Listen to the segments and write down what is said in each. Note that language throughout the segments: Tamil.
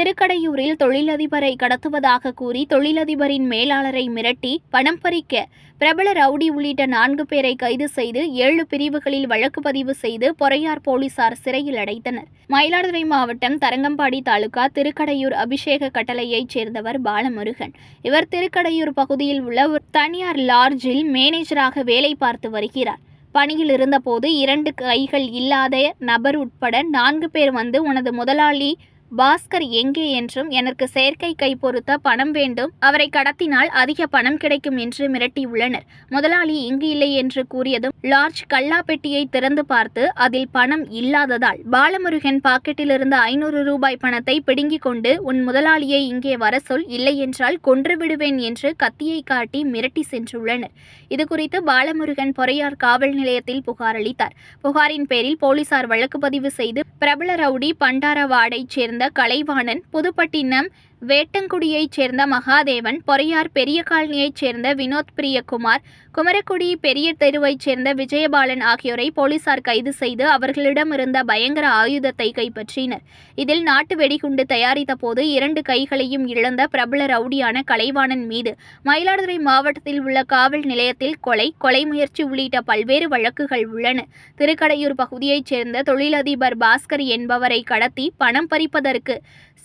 திருக்கடையூரில் தொழிலதிபரை கடத்துவதாக கூறி தொழிலதிபரின் மேலாளரை மிரட்டி பணம் பறிக்க பிரபல ரவுடி உள்ளிட்ட நான்கு பேரை கைது செய்து ஏழு பிரிவுகளில் வழக்கு பதிவு செய்து பொறையார் போலீசார் சிறையில் அடைத்தனர். மயிலாடுதுறை மாவட்டம் தரங்கம்பாடி தாலுகா திருக்கடையூர் அபிஷேக கட்டளையைச் சேர்ந்தவர் பாலமுருகன். இவர் திருக்கடையூர் பகுதியில் உள்ள ஒரு தனியார் லார்ஜில் மேனேஜராக வேலை பார்த்து வருகிறார். பணியில் இருந்தபோது இரண்டு கைகள் இல்லாத நபர் உட்பட நான்கு பேர் வந்து உனது முதலாளி பாஸ்கர் எங்கே என்றும் எனக்கு செயற்கை கை பொருத்த பணம் வேண்டும். அவரை கடத்தினால் அதிக பணம் கிடைக்கும் என்று மிரட்டியுள்ளனர். முதலாளி இங்கு இல்லை என்று கூறியதும் லார்ஜ் கல்லா பெட்டியை திறந்து பார்த்து அதில் பணம் இல்லாததால் பாலமுருகன் பாக்கெட்டிலிருந்து ஐநூறு ரூபாய் பணத்தை பிடுங்கிக் கொண்டு உன் முதலாளியை இங்கே வர சொல் இல்லை என்றால் கொன்று விடுவேன் என்று கத்தியை காட்டி மிரட்டி சென்றுள்ளனர். இதுகுறித்து பாலமுருகன் பொறையார் காவல் நிலையத்தில் புகார் அளித்தார். புகாரின் பேரில் போலீசார் வழக்கு பதிவு செய்து பிரபல ரவுடி பண்டாரவாடைச் சேர்ந்த கலைவாணன் புதுப்பட்டினம் வேட்டங்குடியைச் சேர்ந்த மகாதேவன் பொறையார் பெரிய காலனியைச் சேர்ந்த வினோத் பிரியகுமார் குமரக்குடி பெரிய தெருவைச் சேர்ந்த விஜயபாலன் ஆகியோரை போலீசார் கைது செய்து அவர்களிடம் இருந்த பயங்கர ஆயுதத்தை கைப்பற்றினர். இதில் நாட்டு வெடிகுண்டு தயாரித்த போது இரண்டு கைகளையும் இழந்த பிரபல ரவுடியான கலைவாணன் மீது மயிலாடுதுறை மாவட்டத்தில் உள்ள காவல் நிலையத்தில் கொலை கொலை முயற்சி உள்ளிட்ட பல்வேறு வழக்குகள் உள்ளன. திருக்கடையூர் பகுதியைச் சேர்ந்த தொழிலதிபர் பாஸ்கர் என்பவரை கடத்தி பணம் பறிப்பதற்கு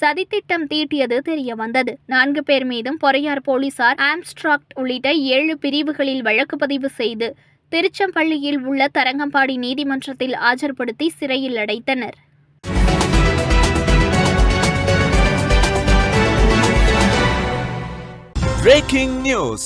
சதித்திட்டம் தீட்டியது தெரிய வந்தது. நான்கு பேர் மீதும் பொறையார் போலீசார் ஆம்ஸ்ட்ராக்ட் உள்ளிட்ட ஏழு பிரிவுகளில் வழக்கு பதிவு செய்து திருச்செம்பள்ளியில் உள்ள தரங்கம்பாடி நீதிமன்றத்தில் ஆஜர்படுத்தி சிறையில் அடைத்தனர். Breaking news